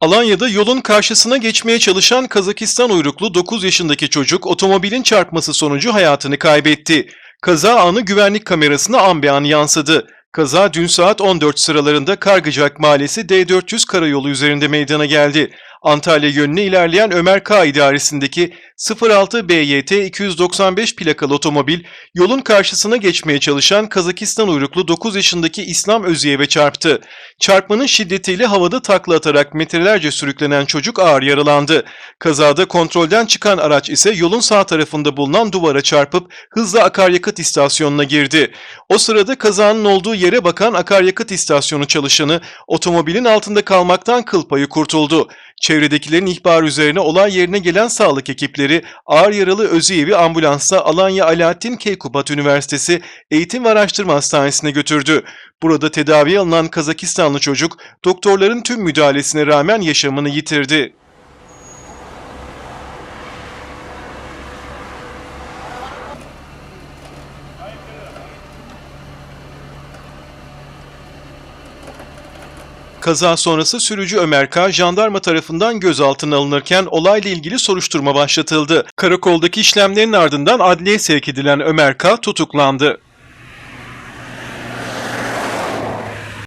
Alanya'da yolun karşısına geçmeye çalışan Kazakistan uyruklu 9 yaşındaki çocuk otomobilin çarpması sonucu hayatını kaybetti. Kaza anı güvenlik kamerasına an be an yansıdı. Kaza dün saat 14 sıralarında Kargıcak Mahallesi D400 karayolu üzerinde meydana geldi. Antalya yönüne ilerleyen Ömer K. idaresindeki 06 BYT 295 plakalı otomobil yolun karşısına geçmeye çalışan Kazakistan uyruklu 9 yaşındaki İslam Öziyev'e çarptı. Çarpmanın şiddetiyle havada takla atarak metrelerce sürüklenen çocuk ağır yaralandı. Kazada kontrolden çıkan araç ise yolun sağ tarafında bulunan duvara çarpıp hızla akaryakıt istasyonuna girdi. O sırada kazanın olduğu yere bakan akaryakıt istasyonu çalışanı otomobilin altında kalmaktan kıl payı kurtuldu. Çevredekilerin ihbarı üzerine olay yerine gelen sağlık ekipleri ağır yaralı Öziyev'i ambulansla Alanya Alaaddin Keykubat Üniversitesi Eğitim ve Araştırma Hastanesi'ne götürdü. Burada tedaviye alınan Kazakistanlı çocuk doktorların tüm müdahalesine rağmen yaşamını yitirdi. Kaza sonrası sürücü Ömer K. jandarma tarafından gözaltına alınırken olayla ilgili soruşturma başlatıldı. Karakoldaki işlemlerin ardından adliyeye sevk edilen Ömer K. tutuklandı.